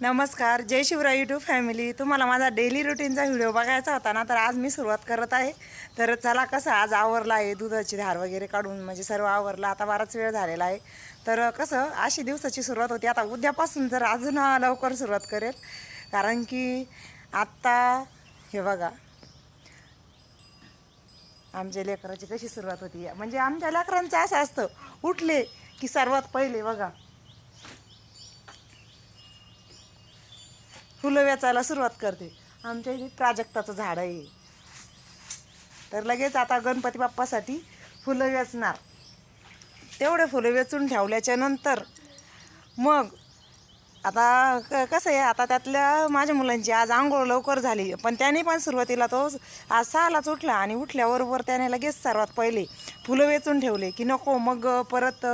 नमस्कार जय Shivray YouTube family तुम्हाला माझा डेली रुटीनचा व्हिडिओ बघायचा होता ना तर आज मी सुरुवात करत आहे. तर चला कसं आज आवरला आहे दुधाची धार वगैरे काढून म्हणजे सर्व आवरलं आता बराच वेळ झालेला आहे. तर कसं अशी दिवसाची सुरुवात होती. आता उद्यापासून जर अजून लवकर सुरुवात करेल कारण की आत्ता हे बघा. आमच्या लेकराची कशी सुरुवात होती. म्हणजे आमच्या लेकरांचं असं असतं उठले की सर्वात पहिले बघा. फुलं वेचायला सुरुवात करते. आमच्या इथे प्राजक्ताचं झाड आहे. तर लगेच आता गणपती बाप्पासाठी फुलं वेचणार. तेवढे फुलं वेचून ठेवल्याच्या नंतर मग आता क कसं आहे आता त्यातल्या माझ्या मुलांची आज आंघोळ लवकर झाली. पण त्याने पण सुरुवातीला तो आज सहालाच उठला आणि उठल्याबरोबर त्याने लगेच सर्वात पहिले फुलं वेचून ठेवले की नको मग परत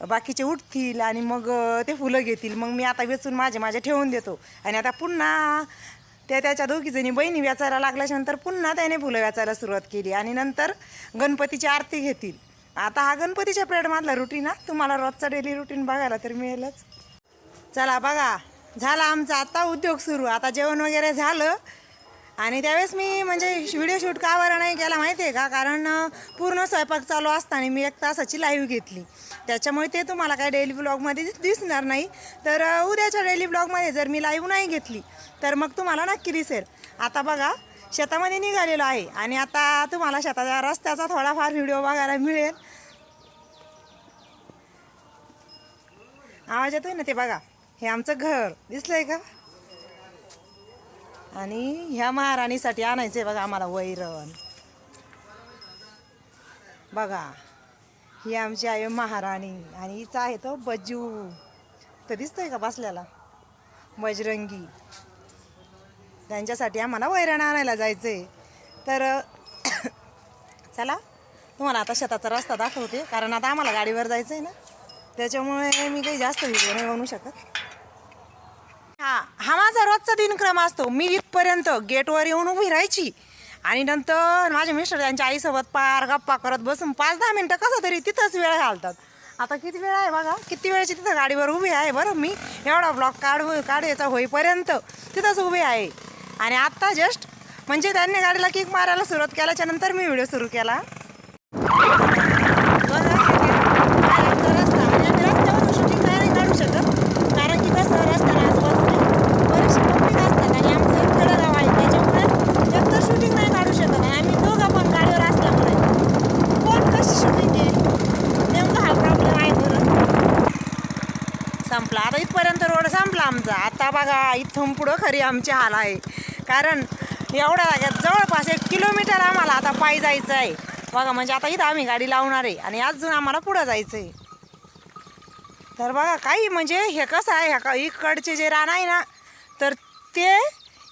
बाकीचे उठतील आणि मग ते फुलं घेतील. मग मी आता वेचून माझे माझे ठेवून देतो. आणि आता पुन्हा त्या त्याच्या दोघीजणी बहिणी वेचायला लागल्याच्यानंतर पुन्हा त्याने फुलं वेचायला सुरुवात केली आणि नंतर गणपतीची आरती घेतील. आता हा गणपतीच्या प्रेडमधला रुटीन हा. तुम्हाला रोजचा डेली रुटीन बघायला तर मिळेलच. चला बघा झाला आमचा आता उद्योग सुरू. आता जेवण वगैरे झालं. आणि त्यावेळेस मी म्हणजे व्हिडिओ शूट का बरं नाही केला माहिती आहे का? कारण पूर्ण स्वयंपाक चालू असताना मी एक तासाची लाईव्ह घेतली. त्याच्यामुळे ते तुम्हाला काय डेली ब्लॉगमध्ये दिसणार नाही. तर उद्याच्या डेली ब्लॉगमध्ये जर मी लाईव्ह नाही घेतली तर मग तुम्हाला नक्की दिसेल. आता बघा शेतामध्ये निघालेलो आहे आणि आता तुम्हाला शेताच्या रस्त्याचा थोडाफार व्हिडिओ बघायला मिळेल. आवाज येतोय ना ते बघा? हे आमचं घर. दिसलंय का? आणि ह्या महाराणीसाठी आणायचं आहे बघा आम्हाला वैरण. बघा ही आमची आहे महाराणी आणि हिचा आहे तो बजू तर दिसतोय का बसल्याला? बजरंगी. त्यांच्यासाठी आम्हाला वैरण आणायला जायचं आहे तर चला तुम्हाला आता शेताचा रस्ता दाखवते कारण आता आम्हाला गाडीवर जायचं आहे ना. त्याच्यामुळे मी काही जास्त व्हिडिओ नाही बनवू शकत. रोजचा दिनक्रम असतो. मी इथपर्यंत गेटवर येऊन उभी राहायची. आणि नंतर माझ्या मिस्टर त्यांच्या आईसोबत पार गप्पा करत बसून पाच दहा मिनटं कसं तरी तिथंच वेळ घालतात. आता किती वेळ आहे बघा? किती वेळची तिथं गाडीवर उभी आहे बरं मी? एवढा ब्लॉक काढ काढायचा होईपर्यंत तिथंच उभी आहे. आणि आत्ता जस्ट म्हणजे त्यांनी गाडीला किक मारायला सुरुवात केल्याच्यानंतर मी व्हिडिओ सुरू केला बघा, हा आमचा रस्ता. म्हणजे आम्ही रस्त्यावरून shooting नाही नाही काढू शकत. कारण की कसं रस्त्याला आजूबाजूला बरेचसे public असतात आणि आमचं एक खेडेगाव आहे. त्याच्यामुळे एकतर shooting नाही काढू शकत. आणि आम्ही दोघं पण गाडीवर असल्यामुळे कोण कशी shooting आहे? नेमका हा problem आहे बरं. संपला आता इथपर्यंत रोड संपला बघा इथून पुढं खरी आमची हाल आहे. कारण एवढ्या जाग्यात जवळपास एक किलोमीटर आम्हाला आता पायी जायचं आहे. बघा म्हणजे आता इथं आम्ही गाडी लावणार आहे आणि अजून आम्हाला पुढं जायचं आहे. तर बघा काही म्हणजे हे कसं आहे ह्या का इकडचे जे रान आहे ना तर ते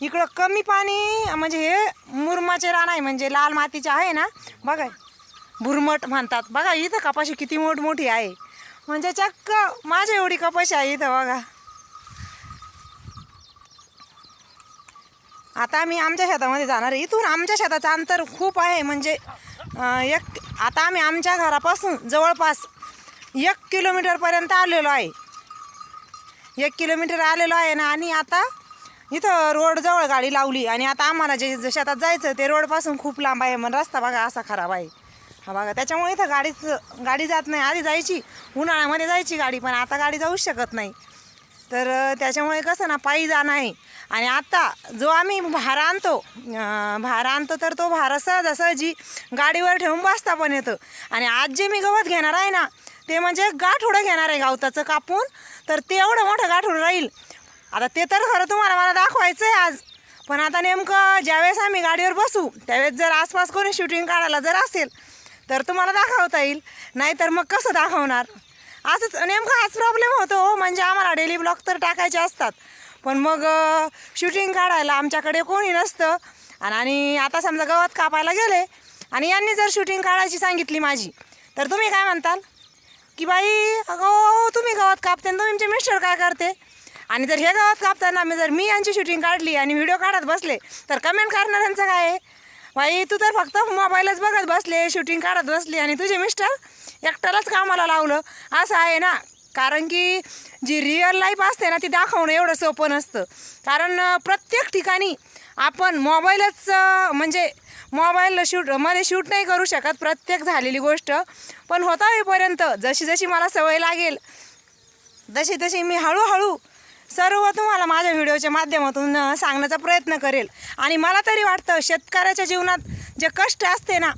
इकडं कमी पाणी म्हणजे हे मुरमाचे रान आहे म्हणजे लाल मातीचे आहे ना बघा भुरमट म्हणतात. बघा इथं कपाशी किती मोठमोठी आहे. म्हणजे चक्क माझ्या एवढी कपाशी आहे इथं बघा. आता आम्ही आमच्या शेतामध्ये जाणार आहे. इथून आमच्या शेताचं अंतर खूप आहे. म्हणजे एक आता आम्ही आमच्या घरापासून जवळपास एक किलोमीटरपर्यंत आलेलो आहे. एक किलोमीटर आलेलो आहे ना आणि आता इथं रोडजवळ गाडी लावली. आणि आता आम्हाला जे जे शेतात जायचं ते रोडपासून खूप लांब आहे. मग रस्ता बघा असा खराब आहे. हा बघा त्याच्यामुळे इथं गाडीच गाडी जात नाही. आधी जायची उन्हाळ्यामध्ये जायची गाडी पण आता गाडी जाऊच शकत नाही. तर त्याच्यामुळे कसं ना पायी जाणं आहे. आणि आता जो आम्ही भार आणतो भार आणतो तर तो भार सहजासहजी गाडीवर ठेवून बसता पण येतं. आणि आज जे मी गवत घेणार आहे ना ते म्हणजे गाठोडं घेणार आहे गवताचं कापून. तर ते एवढं मोठं गाठोडं राहील. आता ते तर खरं तुम्हाला मला दाखवायचं आहे आज. पण आता नेमकं ज्यावेळेस आम्ही गाडीवर बसू त्यावेळेस जर आसपास कोणी शूटिंग काढायला जर असेल तर तुम्हाला दाखवता येईल. नाहीतर मग कसं दाखवणार? असंच नेमका हाच प्रॉब्लेम होतो हो. म्हणजे आम्हाला डेली ब्लॉग तर टाकायचे असतात. पण मग शूटिंग काढायला आमच्याकडे कोणी नसतं. आणि- आणि आता समजा गवत कापायला गेले आणि यांनी जर शूटिंग काढायची सांगितली माझी तर तुम्ही काय म्हणताल? की बाई अगं हो, हो, तुम्ही गवत कापते आणि तुमचे मिस्टर काय करते? आणि जर हे गवत कापताना मी जर मी यांची शूटिंग काढली आणि व्हिडिओ काढत बसले तर कमेंट करणाऱ्यांचं काय आहे? बाई तू तर फक्त मोबाईलच बघत बसले शूटिंग काढत बसली आणि तुझे मिस्टर एकट्यालाच कामाला लावलं. असं आहे ना. कारण की जी रिअल लाईफ असते ना ती दाखवणं एवढं सोपं नसतं. कारण प्रत्येक ठिकाणी आपण मोबाईलच म्हणजे मोबाईल शूटमध्ये शूट नाही करू शकत प्रत्येक झालेली गोष्ट. पण होता होईपर्यंत जशी जशी मला सवय लागेल तशी तशी मी हळूहळू सर्व तुम्हाला माझ्या व्हिडिओच्या माध्यमातून सांगण्याचा प्रयत्न करेल. आणि मला तरी वाटतं शेतकऱ्याच्या जीवनात जे कष्ट असते ना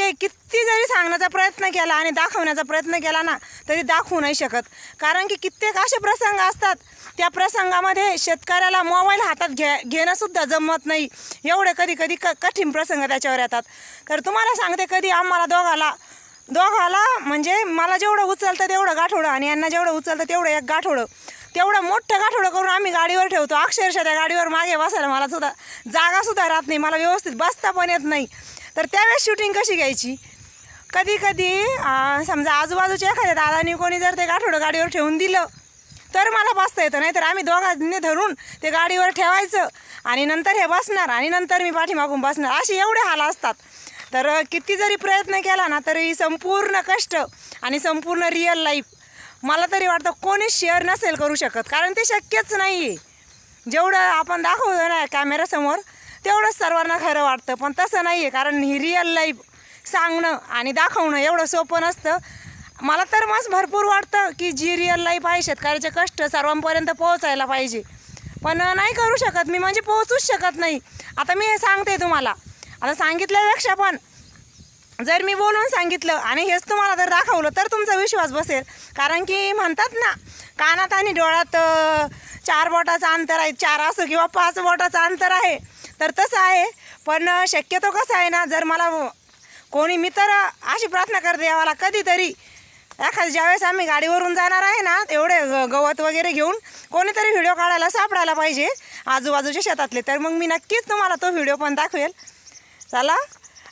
ते किती जरी सांगण्याचा प्रयत्न केला आणि दाखवण्याचा प्रयत्न केला ना तरी दाखवू नाही शकत. कारण की कित्येक असे प्रसंग असतात त्या प्रसंगामध्ये शेतकऱ्याला मोबाईल हातात घे घेणंसुद्धा जमत नाही. एवढे कधी कधी क कठीण प्रसंग त्याच्यावर येतात. तर तुम्हाला सांगते कधी आम्हाला दोघाला दोघाला म्हणजे मला जेवढं उचलतं तेवढं गाठोडं आणि यांना जेवढं उचलतं तेवढं एक गाठोडं. तेवढं मोठं गाठोडं करून आम्ही गाडीवर ठेवतो. अक्षरशः त्या गाडीवर मागे बसायला मला सुद्धा जागासुद्धा राहत नाही. मला व्यवस्थित बसता पण येत नाही. तर त्यावेळेस शूटिंग कशी घ्यायची? कधी कधी समजा आजूबाजूच्या एखाद्या दादानी कोणी जर ते गाठोडं गाडीवर ठेवून दिलं तर मला बसता येतं. नाही तर आम्ही दोघांनी धरून ते गाडीवर ठेवायचं आणि नंतर हे बसणार आणि नंतर मी पाठीमागून बसणार. असे एवढे हाल असतात. तर किती जरी प्रयत्न केला ना तरी संपूर्ण कष्ट आणि संपूर्ण रिअल लाईफ मला तरी वाटतं कोणीच शेअर नसेल करू शकत. कारण ते शक्यच नाही आहे जेवढं आपण दाखवतो ना कॅमेऱ्यासमोर तेवढंच सर्वांना खरं वाटतं. पण तसं नाही आहे कारण ही रिअल लाईफ सांगणं आणि दाखवणं एवढं सोपं नसतं. मला तर मस्त भरपूर वाटतं की जी रिअल लाईफ आहे शेतकऱ्याचे कष्ट सर्वांपर्यंत पोहोचायला पाहिजे. पण नाही करू शकत मी म्हणजे पोहोचूच शकत नाही. आता मी हे सांगते तुम्हाला. आता सांगितल्यापेक्षा पण जर मी बोलून सांगितलं आणि हेच तुम्हाला जर दाखवलं तर तुमचा विश्वास बसेल. कारण की म्हणतात ना कानात आणि डोळ्यात चार बोटाचं अंतर आहे. चार असो किंवा पाच बोटाचं अंतर आहे तर तसं आहे. पण शक्यतो कसं आहे ना जर मला कोणी मी तर अशी प्रार्थना करते यावाला कधीतरी एखाद्या ज्यावेळेस आम्ही गाडीवरून जाणार आहे ना एवढे ग- गवत वगैरे घेऊन कोणीतरी व्हिडिओ काढायला सापडायला पाहिजे आजूबाजूच्या शेतातले तर मग मी नक्कीच तुम्हाला तो व्हिडिओ पण दाखवेल. चला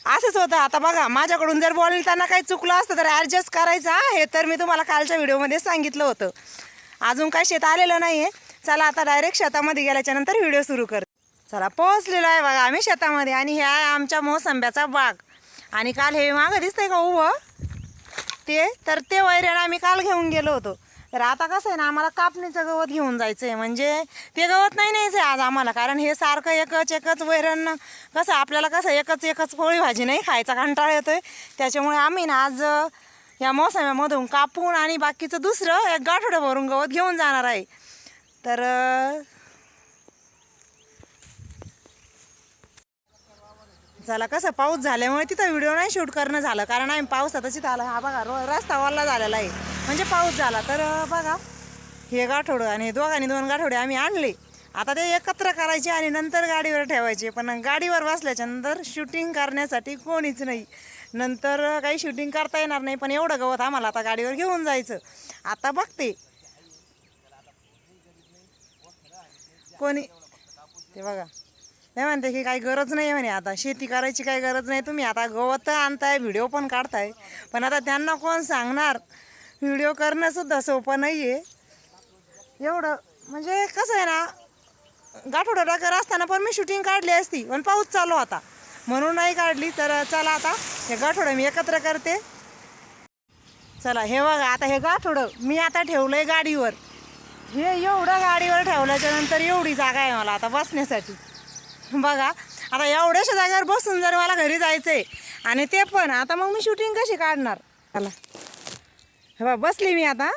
असंच होतं. आता बघा माझ्याकडून जर बोलताना काही चुकलं असतं तर ॲडजस्ट करायचं आहे तर मी तुम्हाला कालच्या व्हिडिओमध्ये सांगितलं होतं. अजून काय शेत आलेलं नाही आहे चला आता डायरेक्ट शेतामध्ये गेल्याच्यानंतर व्हिडिओ सुरू कर चला पोहोचलेलो आहे बघा आम्ही शेतामध्ये आणि हे आहे आमच्या मोसंब्याचा बाग. आणि काल हे मागं दिसतंय का उभं? ते तर ते वैरण आम्ही काल घेऊन गेलो होतो. तर आता कसं आहे ना आम्हाला कापणीचं गवत घेऊन जायचं आहे म्हणजे ते गवत नाही न्यायचं आहे आज आम्हाला कारण हे सारखं एकच एकच वैरण कसं आपल्याला कसं एकच एकच पोळी भाजी नाही खायचा कंटाळा येतो आहे त्याच्यामुळे आम्ही ना आज या मोसम्यामधून कापून आणि बाकीचं दुसरं एक गाठोडं भरून गवत घेऊन जाणार आहे. तर झाला कसं पाऊस झाल्यामुळे तिथं व्हिडिओ नाही शूट करणं झालं. कारण आम्ही पावसातच इथं आला. हा बघा रो रस्ता वल्ला झालेला आहे. म्हणजे पाऊस झाला. तर बघा हे गाठोडं आणि हे दोघांनी दोन गाठोडे आम्ही आणले. आता ते एकत्र करायचे आणि नंतर गाडीवर ठेवायचे. पण गाडीवर बसल्याच्या नंतर शूटिंग करण्यासाठी कोणीच नाही. नंतर काही शूटिंग करता येणार नाही पण एवढं गवत आम्हाला आता गाडीवर घेऊन जायचं. आता बघते. कोणी ते बघा. नाही म्हणते की काही गरज नाही म्हणे आता. शेती करायची काही गरज नाही. तुम्ही आता गवत आणताय व्हिडिओ पण काढताय. पण आता त्यांना कोण सांगणार? व्हिडिओ करणंसुद्धा सोपं नाही आहे एवढं म्हणजे कसं आहे ना गाठोडं डाकर असताना पण मी शूटिंग काढली असती पण पाऊस चालू होता. म्हणून नाही काढली तर चला आता हे गाठोडं मी एकत्र करते. चला हे बघा आता हे गाठोडं मी आता ठेवलंय गाडीवर. हे एवढं गाडीवर ठेवल्याच्या नंतर एवढी जागा आहे मला आता बसण्यासाठी. बघा आता एवढ्याशा जागेवर बसून जर मला घरी जायचं आहे आणि ते पण आता मग मी शूटिंग कशी काढणार? चला. हे बा बसली मी आता.